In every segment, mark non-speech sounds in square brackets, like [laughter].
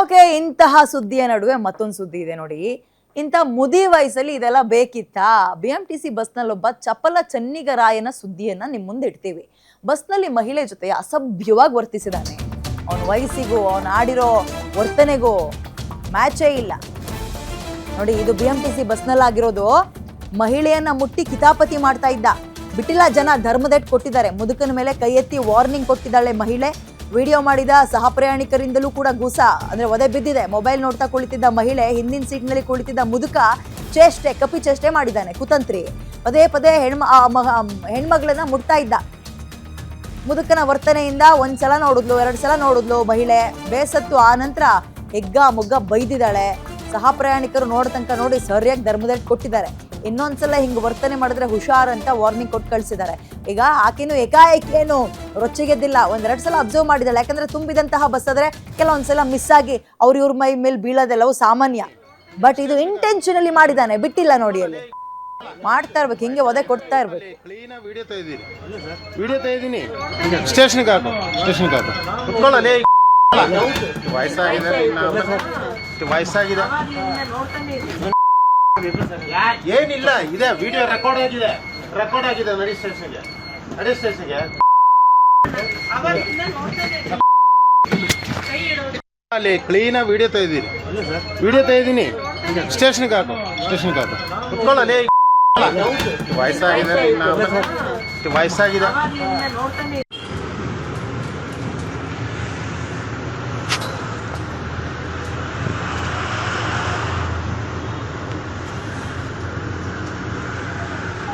Okay ಇಂತಹ ಸುದ್ದಿಯ ನಡುವೆ ಮತ್ತೊಂದು ಸುದ್ದಿ ಇದೆ ನೋಡಿ. ಇಂಥ ಮುದಿ ವಯಸ್ಸಲ್ಲಿ ಇದೆಲ್ಲ ಬೇಕಿತ್ತಾ? ಬಿ ಎಂ ಟಿ ಸಿ ಬಸ್ನಲ್ಲೊಬ್ಬ ಚಪಲ ಚನ್ನಿಗರಾಯನ ಸುದ್ದಿಯನ್ನ ನಿಮ್ಮ ಮುಂದೆ ಇಡ್ತೀವಿ. ಬಸ್ನಲ್ಲಿ ಮಹಿಳೆ ಜೊತೆ ಅಸಭ್ಯವಾಗಿ ವರ್ತಿಸಿದಾನೆ. ಅವನ ವಯಸ್ಸಿಗೂ, ಅವನ ಆಡಿರೋ ವರ್ತನೆಗೂ ಮ್ಯಾಚೇ ಇಲ್ಲ. ನೋಡಿ, ಇದು ಬಿ ಎಂ ಟಿ ಸಿ ಬಸ್ನಲ್ಲಾಗಿರೋದು ಮಹಿಳೆಯನ್ನ ಮುಟ್ಟಿ ಕಿತಾಪತಿ ಮಾಡ್ತಾ ಇದ್ದ. ಬಿಟ್ಟಿಲ್ಲ ಜನ ಧರ್ಮದೆಟ್ ಕೊಟ್ಟಿದ್ದಾರೆ. ಮುದುಕನ ಮೇಲೆ ಕೈ ಎತ್ತಿ ವಾರ್ನಿಂಗ್ ಕೊಟ್ಟಿದ್ದಾಳೆ ಮಹಿಳೆ. ವಿಡಿಯೋ ಮಾಡಿದ ಸಹ ಪ್ರಯಾಣಿಕರಿಂದಲೂ ಕೂಡ ಗುಸ, ಅಂದ್ರೆ ಒದೆ ಬಿದ್ದಿದೆ. ಮೊಬೈಲ್ ನೋಡ್ತಾ ಕುಳಿತಿದ್ದ ಮಹಿಳೆ, ಹಿಂದಿನ ಸೀಟ್ನಲ್ಲಿ ಕುಳಿತಿದ್ದ ಮುದುಕ ಚೇಷ್ಟೆ, ಕಪಿ ಚೇಷ್ಟೆ ಮಾಡಿದ್ದಾನೆ, ಕುತಂತ್ರಿ. ಪದೇ ಪದೇ ಹೆಣ್ಮ ಹೆಣ್ಮಗಳನ್ನ ಮುಟ್ತಾ ಇದ್ದ. ಮುದುಕನ ವರ್ತನೆಯಿಂದ ಒಂದ್ಸಲ ನೋಡಿದ್ಲು ಎರಡ್ ಸಲ ನೋಡಿದ್ಲು ಮಹಿಳೆ. ಬೇಸತ್ತು, ಆ ನಂತರ ಹೆಗ್ಗ, ಮುಗ್ಗ ಬೈದಿದ್ದಾಳೆ. ಸಹ ಪ್ರಯಾಣಿಕರು ನೋಡ ನೋಡಿ ಸರಿಯಾಗಿ ಧರ್ಮದಲ್ಲಿ ಕೊಟ್ಟಿದ್ದಾರೆ. ಇನ್ನೊಂದ್ಸಲ ಹಿಂಗೆ ವರ್ತನೆ ಮಾಡಿದ್ರೆ ಹುಷಾರ್ ಅಂತ ವಾರ್ನಿಂಗ್ ಕೊಟ್ಟು ಕಳ್ಸಿದ್ದಾರೆ. ಈಗ ಆಕೆನು ಏಕಾಏಕಿ ಏನು ರೊಚ್ಚಿಗೆದ್ದಿಲ್ಲ. ಒಂದೆರಡು ಸಲ ಅಬ್ಸರ್ವ್ ಮಾಡಿದಾಳೆ ಯಾಕಂದ್ರೆ ತುಂಬಿದಂತಹ ಬಸ್ ಆದರೆ ಕೆಲವೊಂದ್ಸಲ ಮಿಸ್ ಆಗಿ ಅವ್ರ ಇವ್ರ ಮೈ ಮೇಲೆ ಬೀಳೋದೆಲ್ಲವೂ ಸಾಮಾನ್ಯ. ಬಟ್ ಇದು ಇಂಟೆನ್ಷನಲಿ ಮಾಡಿದ್ದಾನೆ. ಬಿಟ್ಟಿಲ್ಲ ನೋಡಿ ಅಲ್ಲಿ. ಮಾಡ್ತಾ ಇರ್ಬೇಕು. ಹಿಂಗೆ ಒದೆ ಕೊಡ್ತಾ ಇರ್ಬೇಕು. ಕ್ಲೀನ್ ವಿಡಿಯೋ ತೆಗೆದಿರಿ. ವಿಡಿಯೋ ತೆಗೆದೀನಿ. ಸ್ಟೇಷನ್ ಹಾಕು. ಹಾಕು. ಕುತ್ಕೊಳ್ಳಲಿ [laughs] ವಯಸ್ಸಾಗಿದೆ. ವಯಸ್ಸಾಗಿದೆ. ಏನಿಲ್ಲ, ಇದೆ ವಿಡಿಯೋ ರೆಕಾರ್ಡ್ ಆಗಿದೆ. ರೆಕಾರ್ಡ್ ಆಗಿದೆ ನಡಿ ಸ್ಟೇಷನ್ಗೆ. ನಡಿ ಸ್ಟೇಷನ್ಗೆ. ಅಲ್ಲಿ ಕ್ಲೀನ್ ವಿಡಿಯೋ ತೆಗೆದಿರಿ. ವಿಡಿಯೋ ತೆಗೆದೀನಿ. ಸ್ಟೇಷನ್ಗೆ ಹಾಕು ಸ್ಟೇಷನ್ಗೆ ಹಾಕು. ಕುತ್ಕೊಳ್ಳಲಿ ವಯಸ್ಸಾಗಿದೆ ವಯಸ್ಸಾಗಿದೆ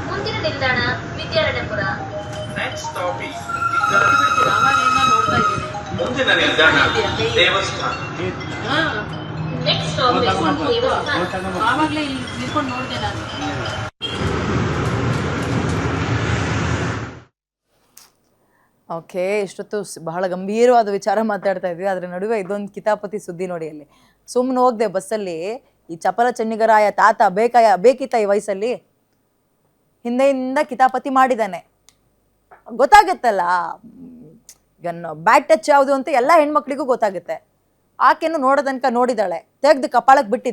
ಮುಂದಿನ ನಿಲ್ದಾಣ ವಿದ್ಯಾರಣ್ಯಪುರ ಮುಂದಿನ ನಿಲ್ದಾಣ ದೇವಸ್ಥಾನ ನೆಕ್ಸ್ಟ್ ಸ್ಟಾಪ್ ದೇವಸ್ಥಾನ. ಆವಾಗಲೇ ಇಲ್ಲಿ ನಿಂತ್ಕೊಂಡು ನೋಡಿದೆ ನಾನು ಓಕೆ ಇಷ್ಟೊತ್ತು ಸ್- ಬಹಳ ಗಂಭೀರವಾದ ವಿಚಾರ ಮಾತಾಡ್ತಾ ಇದ್ವಿ ಅದ್ರ ನಡುವೆ ಇದೊಂದು ಕಿತಾಪತಿ ಸುದ್ದಿ ನೋಡಿ ಅಲ್ಲಿ. ಸುಮ್ಮನೆ ಹೋಗ್ದೆ ಬಸ್ಸಲ್ಲಿ ಈ ಚಪಲ ಚೆನ್ನಿಗರಾಯ ತಾತ ಬೇಕಾಯ ಬೇಕಿತ್ತ ಈ ವಯಸ್ಸಲ್ಲಿ? ಹಿಂದೆಯಿಂದ ಕಿತಾಪತಿ ಮಾಡಿದ್ದಾನೆ. ಗೊತ್ತಾಗತ್ತಲ್ಲ? ಬ್ಯಾಟ್ ಟಚ್ ಯಾವುದು ಅಂತ ಎಲ್ಲ ಹೆಣ್ಮಕ್ಳಿಗೂ ಗೊತ್ತಾಗುತ್ತೆ. ಆಕೆನು ನೋಡೋ ತನಕ ನೋಡಿದಾಳೆ ತೆಗ್ದು ಕಪಾಳಕ್ಕೆ ಬಿಟ್ಟಿದ್ದಾಳೆ.